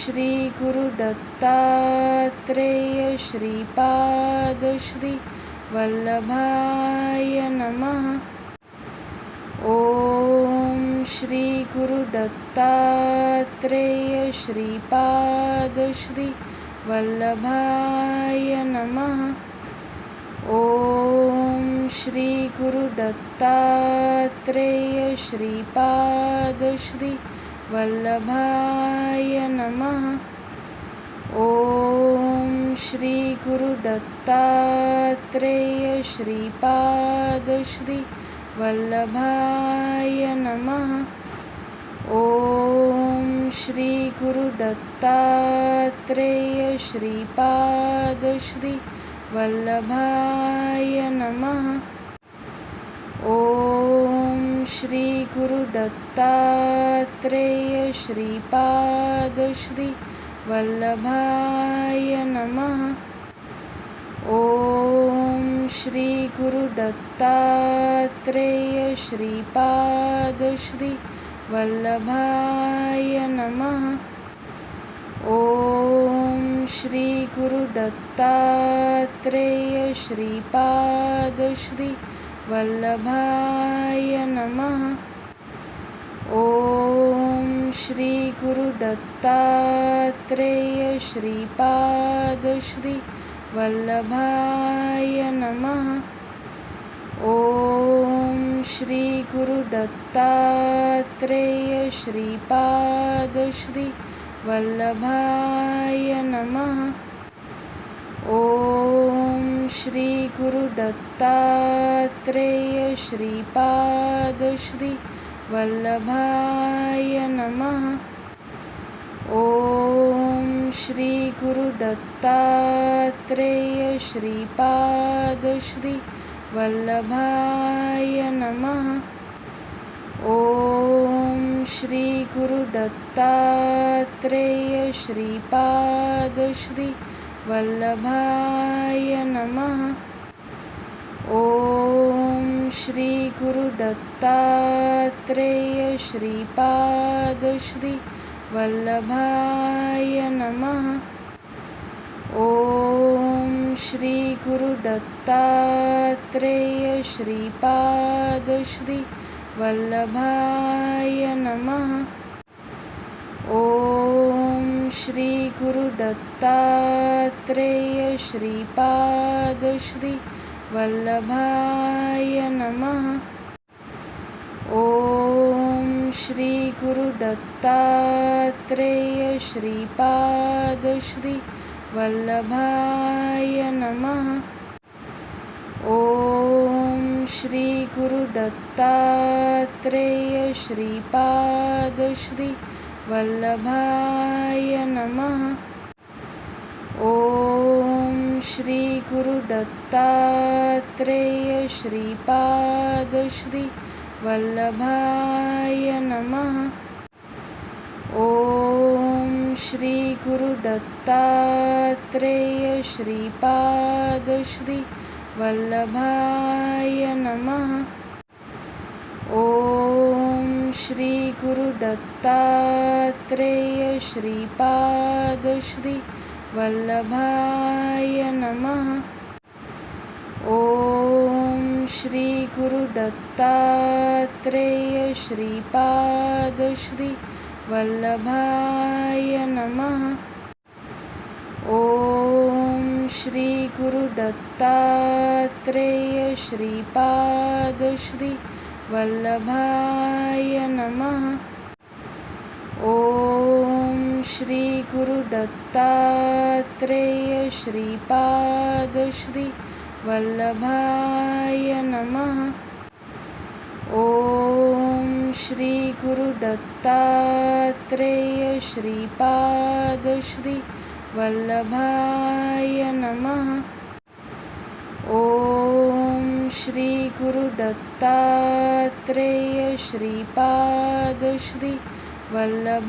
श्रीगुरुदत्तात्रेय श्रीपाद श्रीवल्लभाय नमः। ॐ श्रीगुरुदत्तात्रेय श्रीपाद श्रीवल्लभाय नमः। ॐ श्रीगुरुदत्तात्रेय श्रीपाद श्रीवल्लभाय नमः। ॐ श्रीगुरुदत्तात्रेय श्रीपाद श्रीवल्लभाय नमः। ॐ श्रीगुरुदत्तात्रेय श्रीपाद श्रीवल्लभाय नमः श्रीगुरुदत्तात्रेय श्रीपाद श्रीवल्लभाय नमः। ॐ श्रीगुरुदत्तात्रेय श्रीपाद श्रीवल्लभाय नमः। ॐ श्रीगुरुदत्तात्रेय श्रीपाद श्रीवल्लभाय नमः। ॐ श्रीगुरुदत्तात्रेय श्रीपाद श्रीवल्लभाय नमः। ॐ श्रीगुरुदत्तात्रेय श्रीपाद श्रीवल्लभाय नमः ॐ श्रीगुरुदत्तात्रेय श्रीपाद श्रीवल्लभाय नमः। ॐ श्रीगुरुदत्तात्रेय श्रीपाद श्रीवल्लभाय नमः। ॐ श्रीगुरुदत्तात्रेय श्रीपाद श्रीवल्लभाय नमः। ॐ श्रीगुरुदत्तात्रेय श्रीपाद श्रीवल्लभाय नमः। ॐ श्रीगुरुदत्तात्रेय श्रीपाद श्रीवल्लभाय नमः श्रीगुरुदत्तात्रेय श्रीपाद श्रीवल्लभाय नमः। ॐ श्रीगुरुदत्तात्रेय श्रीपाद श्रीवल्लभाय नमः। ॐ श्रीगुरुदत्तात्रेय श्रीपाद श्रीवल्लभाय नमः। ॐ श्रीगुरुदत्तात्रेय श्रीपाद श्रीवल्लभाय नमः। ॐ श्रीगुरुदत्तात्रेय श्रीपाद श्रीवल्लभाय नमः श्रीगुरुदत्तात्रेय श्रीपाद श्रीवल्लभाय नमः। ॐ श्रीगुरुदत्तात्रेय श्रीपाद श्रीवल्लभाय नमः। ॐ श्रीगुरुदत्तात्रेय श्रीपाद श्रीवल्लभाय नमः। ॐ श्रीगुरुदत्तात्रेय श्रीपाद श्रीवल्लभाय नमः। ॐ श्रीगुरुदत्तात्रेय श्रीपाद श्रीवल्लभाय नमः। ॐ श्रीगुरुदत्तात्रेय श्रीपाद श्रीवल्लभाय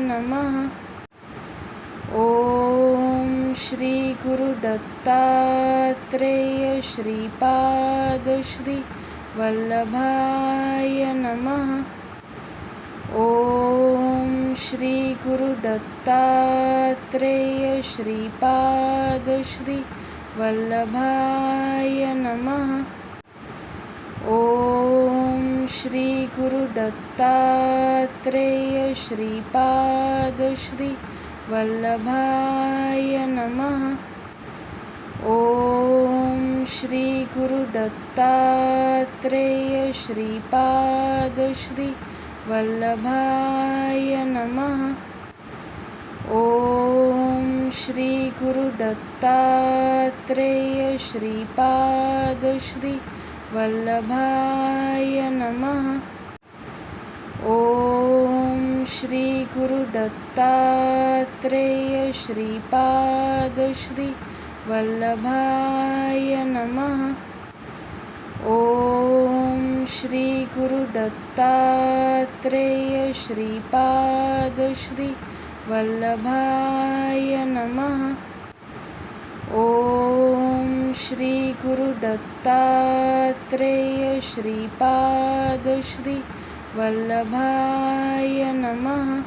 नमः। ॐ श्रीगुरुदत्तात्रेय श्रीपाद श्रीवल्लभाय नमः। ॐ श्री गुरुदत्तात्रेय श्रीपाद श्री वल्लभाय नमः। ॐ श्री गुरुदत्तात्रेय श्रीपाद श्री वल्लभाय नमः। ॐ श्री गुरुदत्तात्रेय श्रीपाद श्री वल्लभाय नमः। ॐ श्री गुरुदत्तात्रेय श्रीपाद श्री वल्लभाय नमः। ॐ श्री गुरुदत्तात्रेय श्रीपाद श्री वल्लभाय नमः। ॐ श्री गुरुदत्तात्रेय श्रीपाद श्री वल्लभाय नमः। ॐ श्री गुरुदत्तात्रेय श्रीपाद श्री वल्लभाय नमः।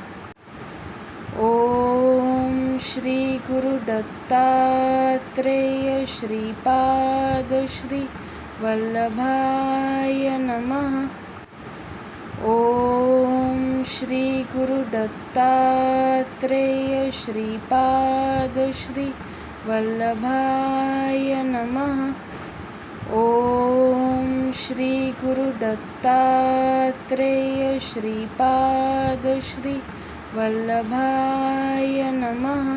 ॐ श्री गुरुदत्तात्रेय श्रीपाद श्री वल्लभाय नमः। ॐ श्री गुरुदत्तात्रेय श्रीपाद श्री वल्लभाय नमः। ॐ श्री गुरुदत्तात्रेय श्रीपाद श्री वल्लभाय नमः।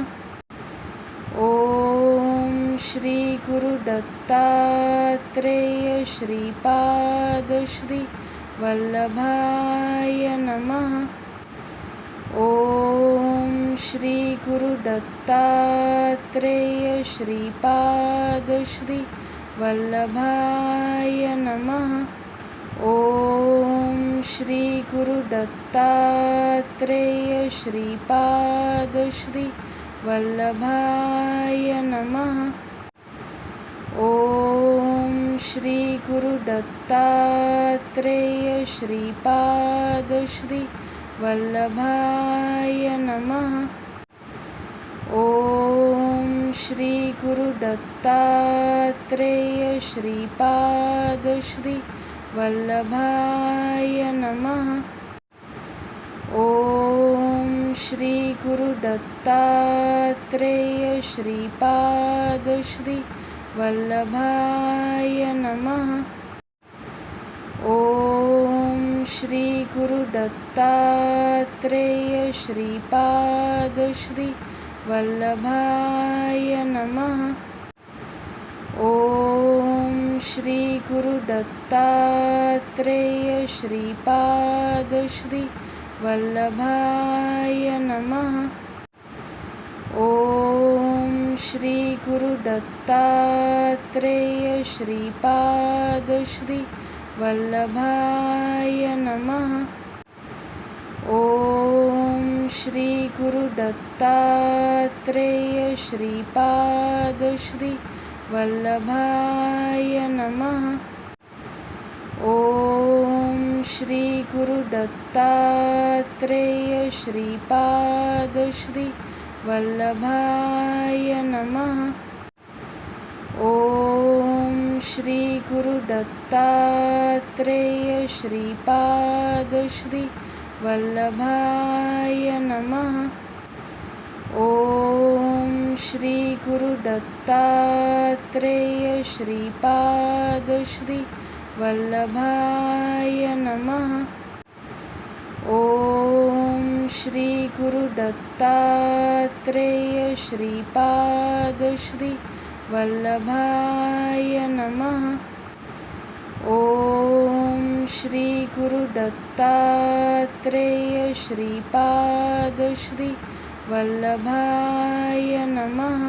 ॐ श्री गुरुदत्तात्रेय श्रीपाद श्री वल्लभाय नमः। ॐ श्री गुरुदत्तात्रेय श्रीपाद श्री वल्लभाय नमः। ॐ श्री गुरुदत्तात्रेय श्रीपाद श्री वल्लभाय नमः। ॐ श्री गुरुदत्तात्रेय श्रीपाद श्री वल्लभाय नमः। ॐ श्री गुरुदत्तात्रेय श्रीपाद श्री वल्लभाय नमः। ॐ श्री गुरुदत्तात्रेय श्रीपाद श्री वल्लभाय नमः। ॐ श्री गुरुदत्तात्रेय श्रीपाद श्री वल्लभाय नमः। ॐ श्री गुरुदत्तात्रेय श्रीपाद श्री वल्लभाय नमः। ॐ श्री गुरुदत्तात्रेय श्रीपाद श्री वल्लभाय नमः। ॐ श्री गुरुदत्तात्रेय श्रीपाद श्री वल्लभाय नमः। ॐ श्री गुरुदत्तात्रेय श्रीपाद श्री वल्लभाय नमः। ॐ श्री गुरुदत्तात्रेय श्रीपाद श्री वल्लभाय नमः। ॐ श्री गुरुदत्तात्रेय श्रीपाद श्री वल्लभाय नमः। ॐ श्री गुरुदत्तात्रेय श्रीपाद श्री वल्लभाय नमः। ॐ श्री गुरुदत्तात्रेय श्रीपाद श्री वल्लभाय नमः।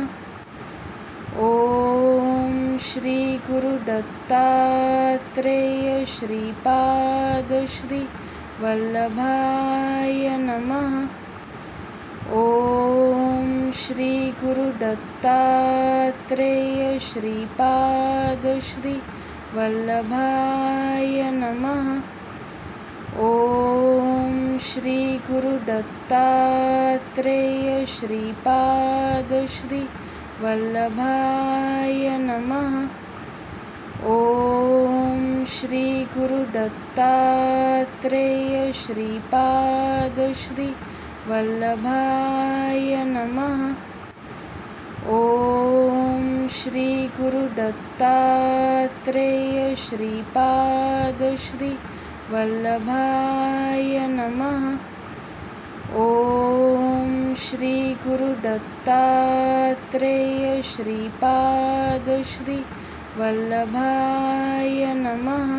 ॐ श्री गुरुदत्तात्रेय श्रीपाद श्री वल्लभाय नमः। ॐ श्री गुरुदत्तात्रेय श्रीपाद श्री वल्लभाय नमः। ॐ श्री गुरुदत्तात्रेय श्रीपाद श्री वल्लभाय नमः ॐ श्री गुरुदत्तात्रेय श्रीपाद श्री वल्लभाय नमः। ॐ श्री गुरुदत्तात्रेय श्रीपाद श्री वल्लभाय नमः। ॐ श्री गुरुदत्तात्रेय श्रीपाद श्री वल्लभाय नमः।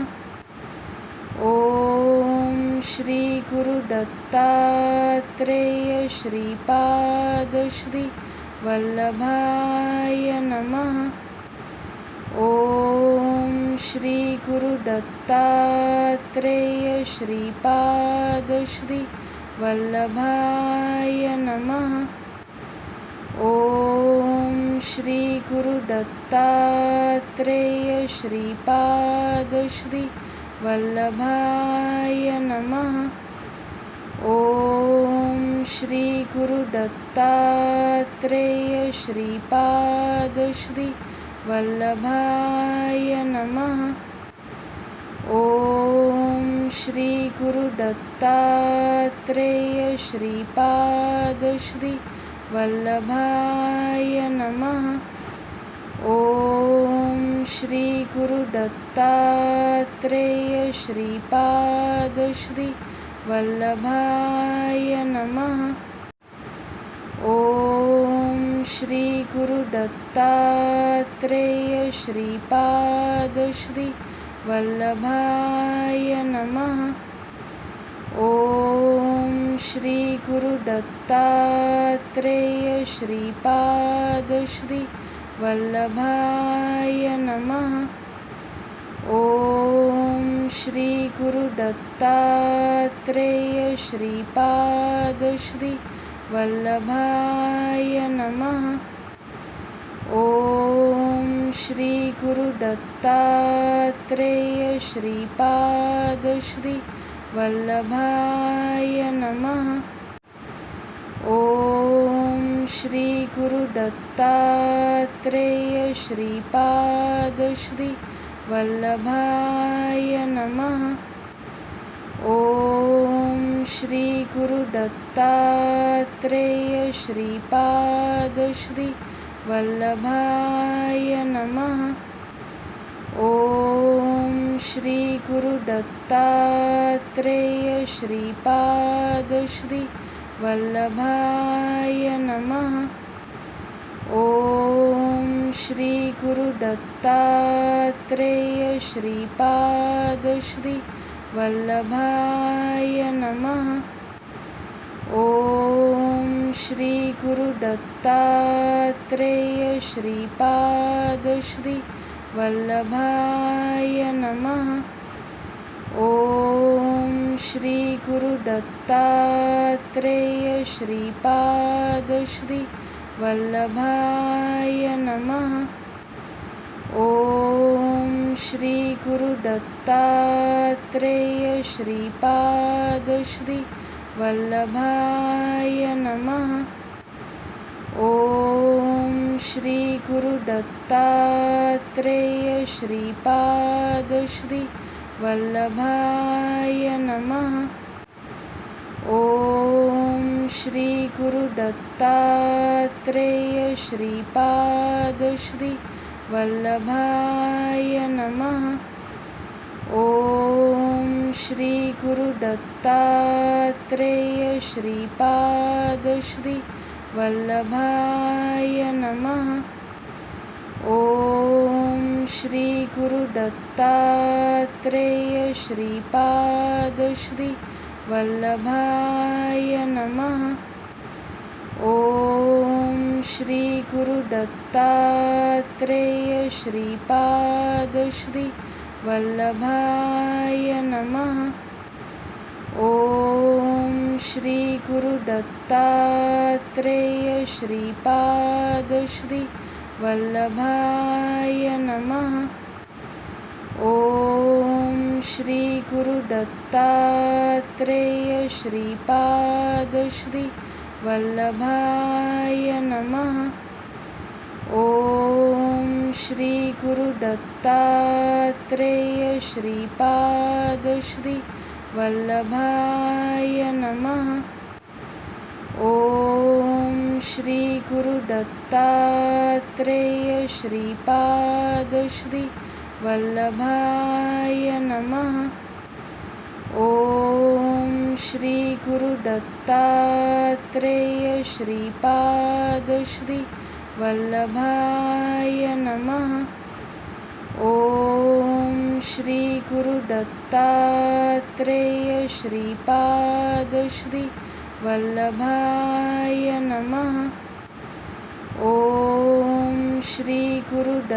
ॐ श्री गुरुदत्तात्रेय श्रीपाद श्री वल्लभाय नमः। ॐ श्री गुरुदत्तात्रेय श्रीपाद श्री वल्लभाय नमः। ॐ श्री गुरुदत्तात्रेय श्रीपाद श्री वल्लभाय नमः। ॐ श्री गुरुदत्तात्रेय श्रीपाद श्री वल्लभाय नमः। ॐ श्री गुरुदत्तात्रेय श्रीपाद श्री वल्लभाय नमः। ॐ श्री गुरुदत्तात्रेय श्रीपाद श्री वल्लभाय नमः। ॐ श्री गुरुदत्तात्रेय श्रीपाद श्री वल्लभाय नमः। ॐ श्री गुरुदत्तात्रेय श्रीपाद श्री वल्लभाय नमः। ॐ श्री गुरुदत्तात्रेय श्रीपाद श्री वल्लभाय नमः। ॐ श्री गुरुदत्तात्रेय श्रीपाद श्री वल्लभाय नमः। ॐ श्री गुरुदत्तात्रेय श्रीपाद श्री वल्लभाय नमः। ॐ श्री गुरुदत्तात्रेय श्रीपाद श्री वल्लभाय नमः। ॐ श्री गुरुदत्तात्रेय श्रीपाद श्री वल्लभाय नमः। ॐ श्री गुरुदत्तात्रेय श्रीपाद श्री वल्लभाय नमः। ॐ श्री गुरुदत्तात्रेय श्रीपाद श्री वल्लभाय नमः ॐ श्री गुरुदत्तात्रेय श्रीपाद श्री वल्लभाय नमः। ॐ श्री गुरुदत्तात्रेय श्रीपाद श्री वल्लभाय नमः। ॐ श्री गुरुदत्तात्रेय श्रीपाद श्री वल्लभाय नमः। ॐ श्री गुरुदत्तात्रेय श्रीपाद श्री वल्लभाय नमः। ॐ श्री गुरुदत्तात्रेय श्रीपाद श्री वल्लभाय नमः ॐ श्री गुरुदत्तात्रेय श्रीपाद श्री वल्लभाय नमः। ॐ श्री गुरुदत्तात्रेय श्रीपाद श्री वल्लभाय नमः। ॐ श्री गुरुदत्तात्रेय श्रीपाद श्री वल्लभाय नमः। ॐ श्री गुरुदत्तात्रेय श्रीपाद श्री वल्लभाय नमः। ॐ श्री गुरुदत्तात्रेय श्रीपाद श्री वल्लभाय नमः ॐ श्री गुरुदत्तात्रेय श्रीपाद श्री वल्लभाय नमः। ॐ श्री गुरुदत्तात्रेय श्रीपाद श्री वल्लभाय नमः। ॐ श्री गुरुदत्तात्रेय श्रीपाद श्री वल्लभाय नमः। ॐ श्री गुरुदत्तात्रेय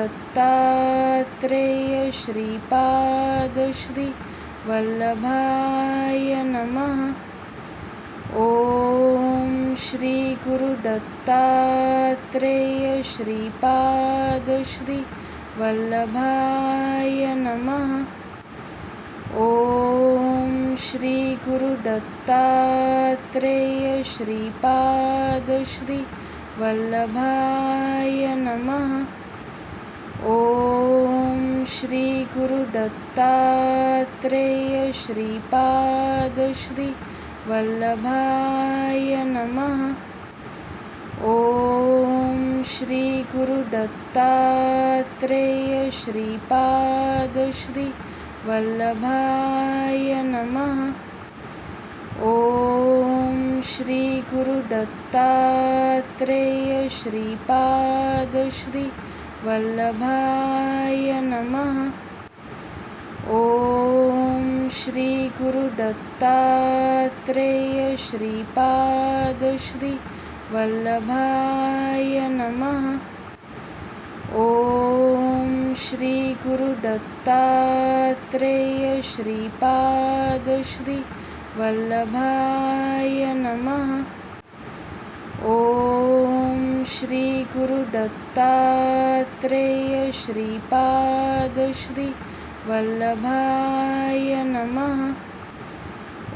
श्रीपाद श्री वल्लभाय नमः। ॐ श्री गुरुदत्तात्रेय श्रीपाद श्री वल्लभाय नमः ॐ श्री गुरुदत्तात्रेय श्रीपाद श्री वल्लभाय नमः। ॐ श्री गुरुदत्तात्रेय श्रीपाद श्री वल्लभाय नमः। ॐ श्री गुरुदत्तात्रेय श्रीपाद श्री वल्लभाय नमः। ॐ श्री गुरुदत्तात्रेय श्रीपाद श्री वल्लभाय नमः। ॐ श्री गुरुदत्तात्रेय श्रीपाद श्री वल्लभाय नमः ॐ श्री गुरुदत्तात्रेय श्रीपाद श्री वल्लभाय नमः। ॐ श्री गुरुदत्तात्रेय श्रीपाद श्री वल्लभाय नमः।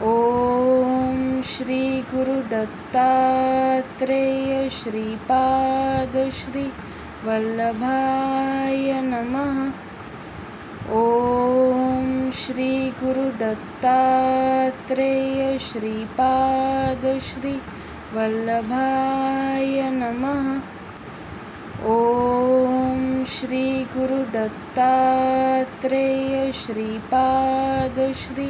ॐ श्री गुरुदत्तात्रेय श्रीपाद श्री वल्लभाय नमः। ॐ श्री गुरुदत्तात्रेय श्रीपाद श्री वल्लभाय नमः। ॐ श्री गुरुदत्तात्रेय श्रीपाद श्री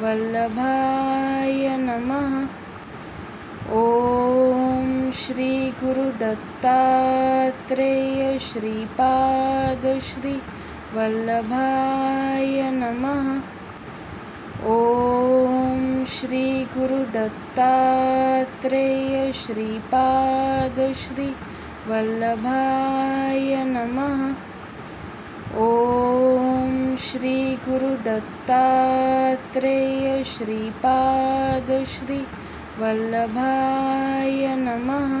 वल्लभाय नमः ॐ श्री गुरुदत्तात्रेय श्रीपाद श्री वल्लभाय नमः। ॐ श्री गुरुदत्तात्रेय श्रीपाद श्री वल्लभाय नमः। ॐ श्री गुरुदत्तात्रेय श्रीपाद श्री वल्लभाय नमः।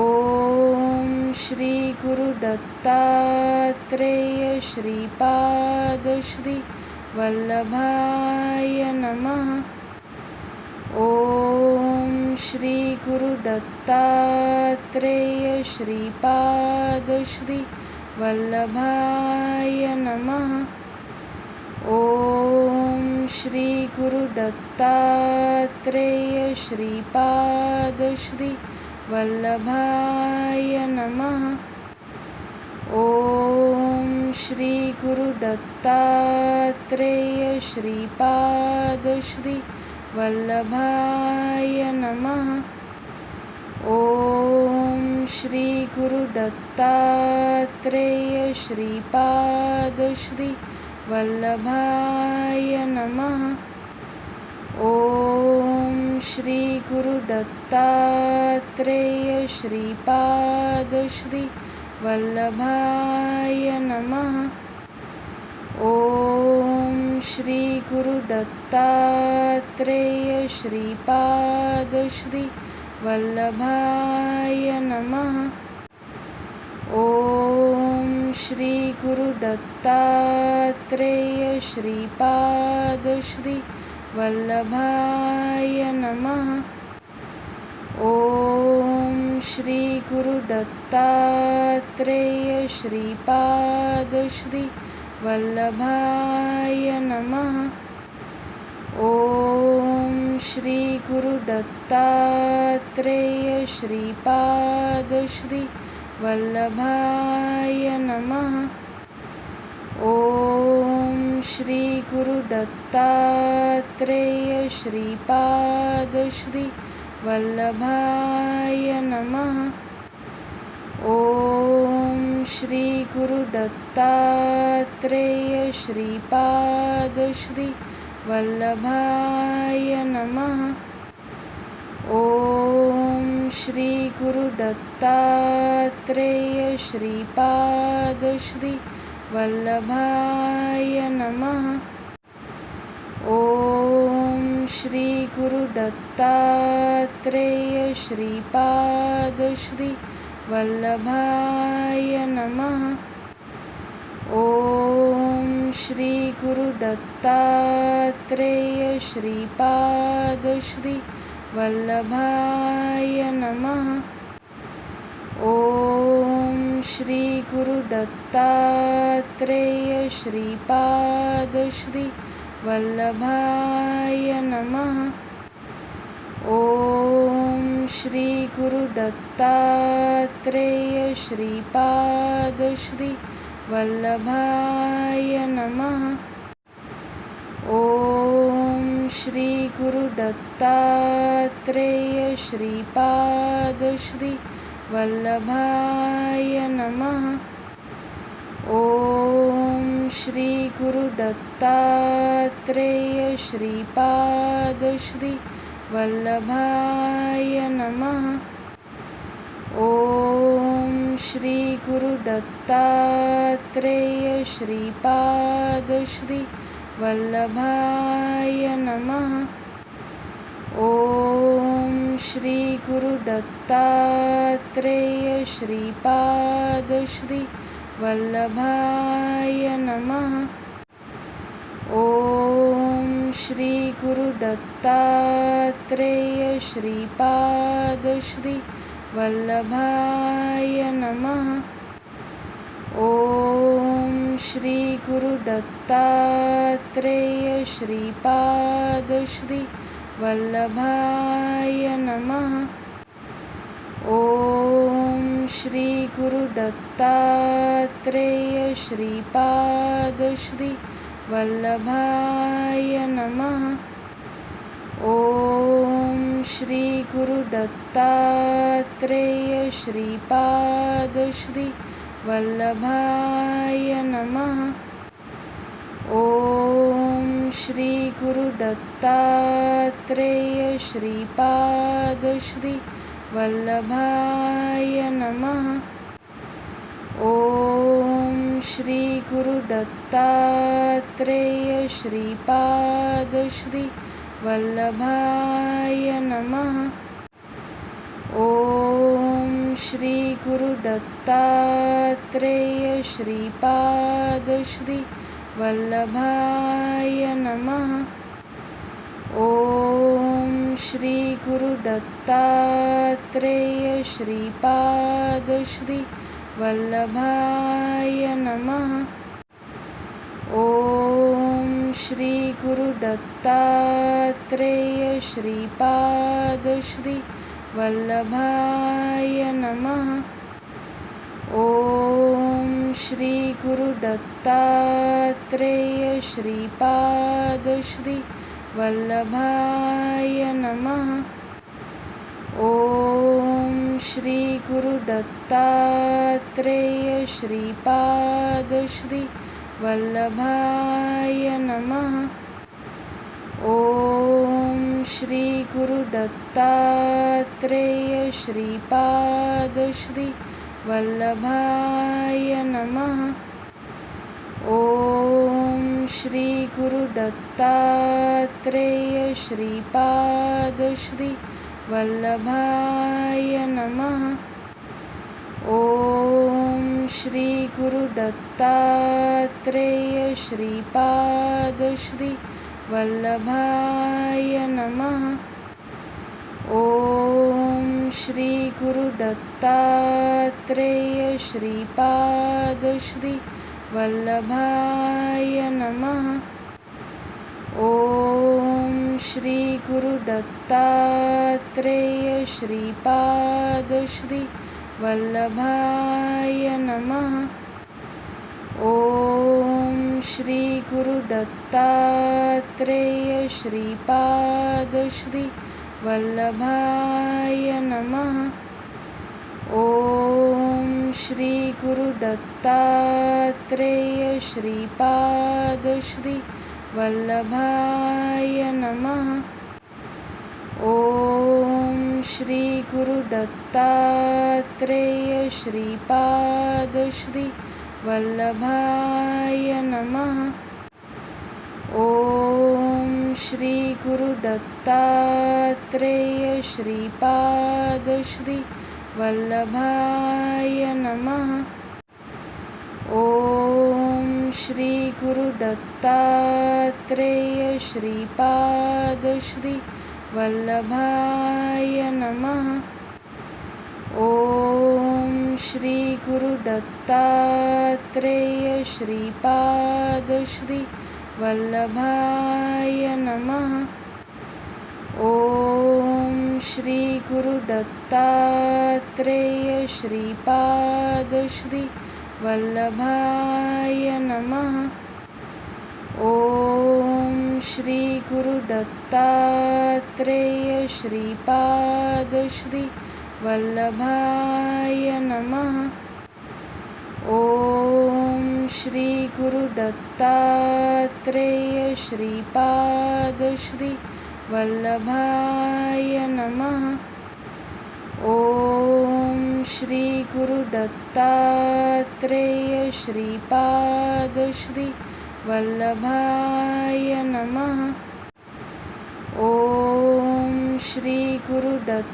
ॐ श्री गुरुदत्तात्रेय श्रीपाद श्री वल्लभाय नमः। ॐ श्री गुरुदत्तात्रेय श्रीपाद श्री वल्लभाय नमः ॐ श्री गुरुदत्तात्रेय श्रीपाद श्री वल्लभाय नमः। ॐ श्री गुरुदत्तात्रेय श्रीपाद श्री वल्लभाय नमः। ॐ श्री गुरुदत्तात्रेय श्रीपाद श्री वल्लभाय नमः। ॐ श्री गुरुदत्तात्रेय श्रीपाद श्री वल्लभाय नमः। ॐ श्री गुरुदत्तात्रेय श्रीपाद श्री वल्लभाय नमः ॐ श्री गुरुदत्तात्रेय श्रीपाद श्री वल्लभाय नमः। ॐ श्री गुरुदत्तात्रेय श्रीपाद श्री वल्लभाय नमः। ॐ श्री गुरुदत्तात्रेय श्रीपाद श्री वल्लभाय नमः। ॐ श्री गुरुदत्तात्रेय श्रीपाद श्री वल्लभाय नमः। ॐ श्री गुरुदत्तात्रेय श्रीपाद श्री वल्लभाय नमः ॐ श्री गुरुदत्तात्रेय श्रीपाद श्री वल्लभाय नमः। ॐ श्री गुरुदत्तात्रेय श्रीपाद श्री वल्लभाय नमः। ॐ श्री गुरुदत्तात्रेय श्रीपाद श्री वल्लभाय नमः। ॐ श्री गुरुदत्तात्रेय श्रीपाद श्री वल्लभाय नमः। ॐ श्री गुरुदत्तात्रेय श्रीपाद श्री वल्लभाय नमः। ॐ श्री गुरुदत्तात्रेय श्रीपाद श्री वल्लभाय नमः। ॐ श्री गुरुदत्तात्रेय श्रीपाद श्री वल्लभाय नमः। ॐ श्री गुरुदत्तात्रेय श्रीपाद श्री वल्लभाय नमः। ॐ श्री गुरुदत्तात्रेय श्रीपाद श्री वल्लभाय नमः। ॐ श्री गुरुदत्तात्रेय श्रीपाद श्री वल्लभाय नमः ॐ श्री गुरुदत्तात्रेय श्रीपाद श्री वल्लभाय नमः। ॐ श्री गुरुदत्तात्रेय श्रीपाद श्री वल्लभाय नमः। ॐ श्री गुरुदत्तात्रेय श्रीपाद श्री वल्लभाय नमः। ॐ श्री गुरुदत्तात्रेय श्रीपाद श्री वल्लभाय नमः। ॐ श्री गुरुदत्तात्रेय श्रीपाद श्री वल्लभाय नमः। ॐ श्री गुरुदत्तात्रेय श्रीपाद श्री वल्लभाय नमः। ॐ श्री गुरुदत्तात्रेय श्रीपाद श्री वल्लभाय नमः। ॐ श्री गुरुदत्तात्रेय श्रीपाद श्री वल्लभाय नमः। ॐ श्री गुरुदत्तात्रेय श्रीपाद श्री वल्लभाय नमः। ॐ श्री गुरुदत्तात्रेय श्रीपाद श्री वल्लभाय नमः ॐ श्री गुरुदत्तात्रेय श्रीपाद श्री वल्लभाय नमः। ॐ श्री गुरुदत्तात्रेय श्रीपाद श्री वल्लभाय नमः। ॐ श्री गुरुदत्तात्रेय श्रीपाद श्री वल्लभाय नमः। ॐ श्री गुरुदत्तात्रेय श्रीपाद श्री वल्लभाय नमः। ॐ श्री गुरुदत्तात्रेय श्रीपाद श्री वल्लभाय नमः ॐ श्री गुरुदत्तात्रेय श्रीपाद श्री वल्लभाय नमः। ॐ श्री गुरुदत्तात्रेय श्रीपाद श्री वल्लभाय नमः। ॐ श्री गुरुदत्तात्रेय श्रीपाद श्री वल्लभाय नमः। ॐ श्री गुरुदत्तात्रेय श्रीपाद श्री वल्लभाय नमः। ॐ श्री गुरुदत्तात्रेय श्रीपाद श्री वल्लभाय नमः ॐ श्री गुरुदत्तात्रेय श्रीपाद श्री वल्लभाय नमः। ॐ श्री गुरुदत्तात्रेय श्रीपाद श्री वल्लभाय नमः। ॐ श्री गुरुदत्तात्रेय श्रीपाद श्री वल्लभाय नमः। ॐ श्री गुरुदत्तात्रेय श्रीपाद श्री वल्लभाय नमः। ॐ श्री गुरुदत्तात्रेय श्रीपाद श्री वल्लभाय नमः। ॐ श्री गुरुदत्तात्रेय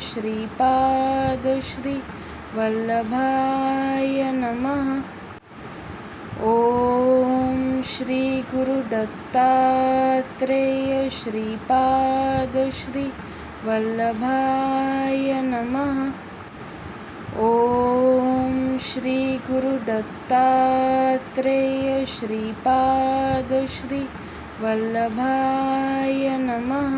श्रीपाद श्री वल्लभाय नमः। ॐ श्री गुरुदत्तात्रेय श्रीपाद श्री वल्लभाय नमः। ॐ श्री गुरुदत्तात्रेय श्रीपाद श्री वल्लभाय नमः।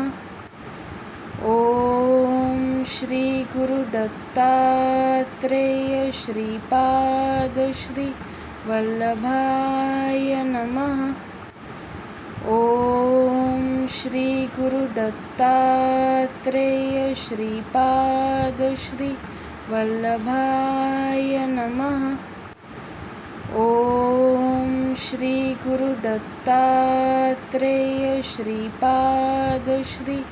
ॐ श्री गुरुदत्तात्रेय श्रीपाद श्री वल्लभाय नमः। ॐ श्री गुरुदत्तात्रेय श्रीपाद श्री वल्लभाय नमः ॐ श्री गुरुदत्तात्रेय श्रीपाद श्री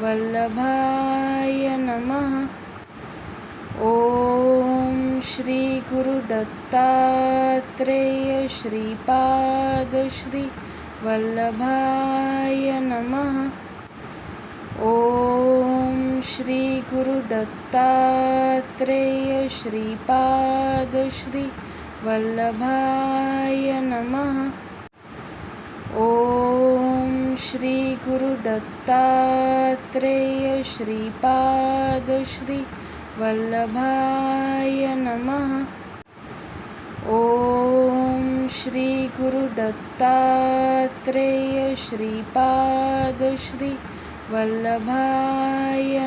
वल्लभाय नमः। ॐ श्री गुरुदत्तात्रेय श्रीपाद श्री वल्लभाय नमः। ॐ श्री गुरुदत्तात्रेय श्रीपाद श्री वल्लभाय नमः। ॐ श्री गुरुदत्तात्रेय श्रीपाद श्री वल्लभाय नमः। ॐ श्री गुरुदत्तात्रेय श्रीपाद श्री वल्लभाय